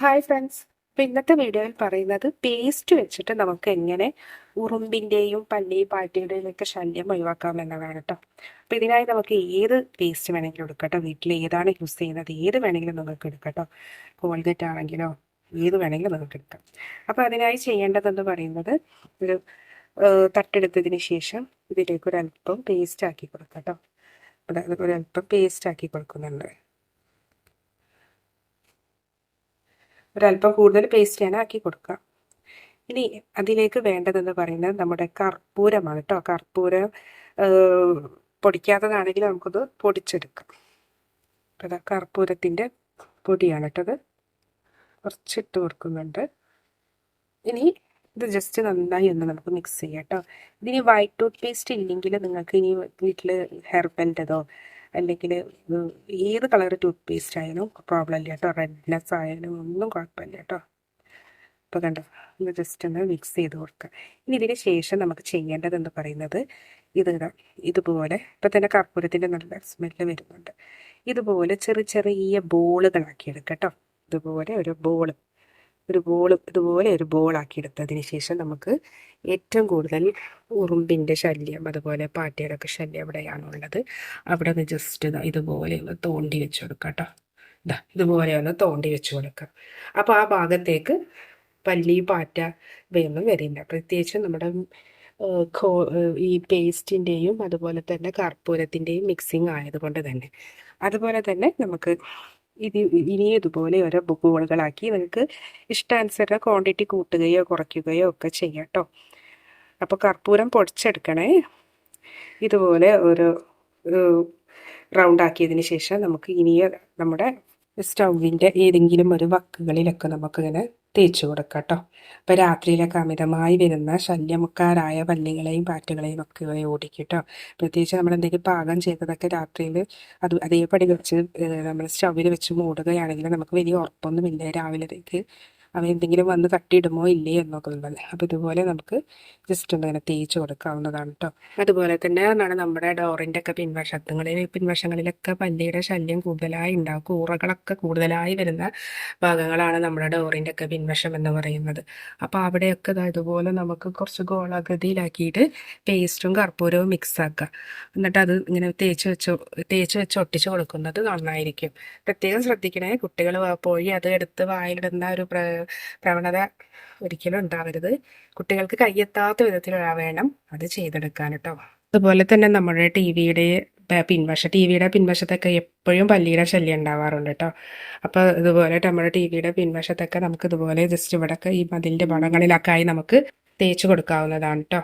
Hi friends അപ്പോൾ ഇന്നത്തെ വീഡിയോയിൽ പറയുന്നത് പേസ്റ്റ് വെച്ചിട്ട് നമുക്ക് എങ്ങനെ ഉറുമ്പിന്റെയും പല്ലി പാറ്റിയുടെയും ഒക്കെ ശല്യം ഒഴിവാക്കാം എന്നതാണ് കേട്ടോ അപ്പോൾ ഇതിനായി നമുക്ക് ഏത് പേസ്റ്റ് വേണമെങ്കിലും എടുക്കട്ടോ കേട്ടോ വീട്ടിൽ ഏതാണ് യൂസ് ചെയ്യുന്നത്? ഏത് വേണമെങ്കിലും നിങ്ങൾക്ക് എടുക്കട്ടോ കേട്ടോ കോൾഗേറ്റ് ആണെങ്കിലോ ഏത് വേണമെങ്കിലും നിങ്ങൾക്ക് എടുക്കാം. അപ്പോൾ അതിനായി ചെയ്യേണ്ടതെന്ന് പറയുന്നത് ഒരു തട്ടെടുത്തതിന് ശേഷം ഇതിലേക്ക് ഒരു അല്പം പേസ്റ്റ് ആക്കി കൊടുക്കാം കേട്ടോ അതായത് ഒരു അല്പം പേസ്റ്റ് ആക്കി കൊടുക്കുന്നുണ്ട്. ഒരല്പം കൂടുതൽ പേസ്റ്റ് ഞാൻ ആക്കി കൊടുക്കുക ഇനി അതിലേക്ക് വേണ്ടതെന്ന് പറയുന്നത് നമ്മുടെ കർപ്പൂരമാണ് കേട്ടോ കർപ്പൂരം പൊടിക്കാത്തതാണെങ്കിൽ നമുക്കത് പൊടിച്ചെടുക്കാം. അപ്പോൾ അതാ കർപ്പൂരത്തിന്റെ പൊടിയാണ് കേട്ടത് കുറച്ചിട്ട് കൊടുക്കുന്നുണ്ട്. ഇനി ഇത് ജസ്റ്റ് നന്നായി ഒന്ന് നമുക്ക് മിക്സ് ചെയ്യാം കേട്ടോ ഇതിന് വൈറ്റ് ടൂത്ത് പേസ്റ്റ് ഇല്ലെങ്കിൽ നിങ്ങൾക്ക് ഇനി വീട്ടിൽ ഹെർബലിന്റെതോ അല്ലെങ്കിൽ ഏത് കളർ ടൂത്ത് പേസ്റ്റ് ആയാലും പ്രോബ്ലം ഇല്ല കേട്ടോ. റെഡ്നെസ് ആയാലും ഒന്നും കുഴപ്പമില്ല കേട്ടോ. ഇപ്പോൾ കണ്ടോ? ഒന്ന് ജസ്റ്റ് ഒന്ന് മിക്സ് ചെയ്ത് കൊടുക്കുക. ഇനി ഇതിന് ശേഷം നമുക്ക് ചെയ്യേണ്ടതെന്ന് പറയുന്നത് ഇത് ഇതാ ഇതുപോലെ ഇപ്പം തന്നെ കർപ്പൂരത്തിന്റെ നല്ല സ്മെല്ല് വരുന്നുണ്ട്. ഇതുപോലെ ചെറിയ ചെറിയ ബോളുകളാക്കി എടുക്കുക കേട്ടോ. ഇതുപോലെ ഒരു ബോൾ ഒരു ബോൾ ഇതുപോലെ ഒരു ബോളാക്കി എടുത്തതിന് ശേഷം നമുക്ക് ഏറ്റവും കൂടുതൽ ഉറുമ്പിന്റെ ശല്യം അതുപോലെ പാറ്റയുടെയൊക്കെ ശല്യം എവിടെയാണുള്ളത് അവിടെ ഒന്ന് ജസ്റ്റ് ഇതാ ഇതുപോലെ ഒന്ന് തോണ്ടി വെച്ച് കൊടുക്കാം കേട്ടോ ഇതാ ഇതുപോലെ ഒന്ന് തോണ്ടി വെച്ച് കൊടുക്കാം. അപ്പോൾ ആ ഭാഗത്തേക്ക് പല്ലി പാറ്റ ഇവയൊന്നും വരില്ല പ്രത്യേകിച്ച് നമ്മുടെ ഈ പേസ്റ്റിന്റെയും അതുപോലെ തന്നെ കർപ്പൂരത്തിന്റെയും മിക്സിങ് ആയതുകൊണ്ട് തന്നെ. അതുപോലെ തന്നെ നമുക്ക് ഇത് ഇനി ഇതുപോലെ ഓരോ ബുക്കുകളാക്കി നിങ്ങൾക്ക് ഇഷ്ടാനുസരണം ക്വാണ്ടിറ്റി കൂട്ടുകയോ കുറയ്ക്കുകയോ ഒക്കെ ചെയ്യാം കേട്ടോ അപ്പോൾ കർപ്പൂരം പൊടിച്ചെടുക്കണേ. ഇതുപോലെ ഒരു റൗണ്ട് ആക്കിയതിന് ശേഷം നമുക്ക് ഇനിയും നമ്മുടെ സ്റ്റൗവിന്റെ ഏതെങ്കിലും ഒരു വക്കുകളിലൊക്കെ നമുക്കിങ്ങനെ തേച്ച് കൊടുക്കുക കേട്ടോ അപ്പോൾ രാത്രിയിലൊക്കെ അമിതമായി വരുന്ന ശല്യമുക്കാരായ പല്ലികളെയും പാറ്റകളെയും ഒക്കെ ഓടിക്കും കേട്ടോ പ്രത്യേകിച്ച് നമ്മൾ എന്തെങ്കിലും പാകം ചെയ്തതൊക്കെ രാത്രിയിൽ അത് അതേപടി വെച്ച് നമ്മൾ സ്റ്റൗവിൽ വെച്ച് മൂടുകയാണെങ്കിൽ നമുക്ക് വലിയ ഉറപ്പൊന്നുമില്ല. രാവിലത്തേക്ക് അവ എന്തെങ്കിലും വന്ന് തട്ടിയിടുമോ ഇല്ലേ എന്നൊക്കെ ഉള്ളത് അപ്പോൾ ഇതുപോലെ നമുക്ക് ജസ്റ്റ് ഒന്ന് ഇങ്ങനെ തേച്ച് കൊടുക്കാവുന്നതാണ് കേട്ടോ അതുപോലെ തന്നെ എന്നാണ് നമ്മുടെ ഡോറിന്റെ ഒക്കെ പിൻവശത്തുങ്ങളിൽ പിൻവശങ്ങളിലൊക്കെ പല്ലിയുടെ ശല്യം കൂടുതലായി ഉണ്ടാവും. കൂറകളൊക്കെ കൂടുതലായി വരുന്ന ഭാഗങ്ങളാണ് നമ്മുടെ ഡോറിന്റെ ഒക്കെ പിൻവശം എന്ന് പറയുന്നത്. അപ്പോൾ അവിടെയൊക്കെ ഇതുപോലെ നമുക്ക് കുറച്ച് ഗോളാകൃതിയിലാക്കിയിട്ട് പേസ്റ്റും കർപ്പൂരവും മിക്സ് ആക്കുക. എന്നിട്ട് അത് ഇങ്ങനെ തേച്ച് വെച്ച് തേച്ച് വെച്ച് ഒട്ടിച്ച് കൊടുക്കുന്നത് നന്നായിരിക്കും. പ്രത്യേകം ശ്രദ്ധിക്കണേ കുട്ടികൾ പോയി അത് എടുത്ത് വായിലിടുന്ന ഒരു പ്രവണത ഒരിക്കലും ഉണ്ടാവരുത്. കുട്ടികൾക്ക് കയ്യെത്താത്ത വിധത്തിലുള്ള വേണം അത് ചെയ്തെടുക്കാൻ കേട്ടോ അതുപോലെ തന്നെ നമ്മുടെ ടി വിയുടെ പിൻവശ ടി വിയുടെ പിൻവശത്തൊക്കെ എപ്പോഴും പല്ലിയുടെ ശല്യം ഉണ്ടാവാറുണ്ട് കേട്ടോ അപ്പോൾ ഇതുപോലെ നമ്മുടെ ടി വിയുടെ പിൻവശത്തൊക്കെ നമുക്ക് ഇതുപോലെ ജസ്റ്റ് ഇവിടെയൊക്കെ ഈ മതിലിന്റെ ഭാഗങ്ങളിലൊക്കെ ആയി നമുക്ക് തേച്ച് കൊടുക്കാവുന്നതാണ് കേട്ടോ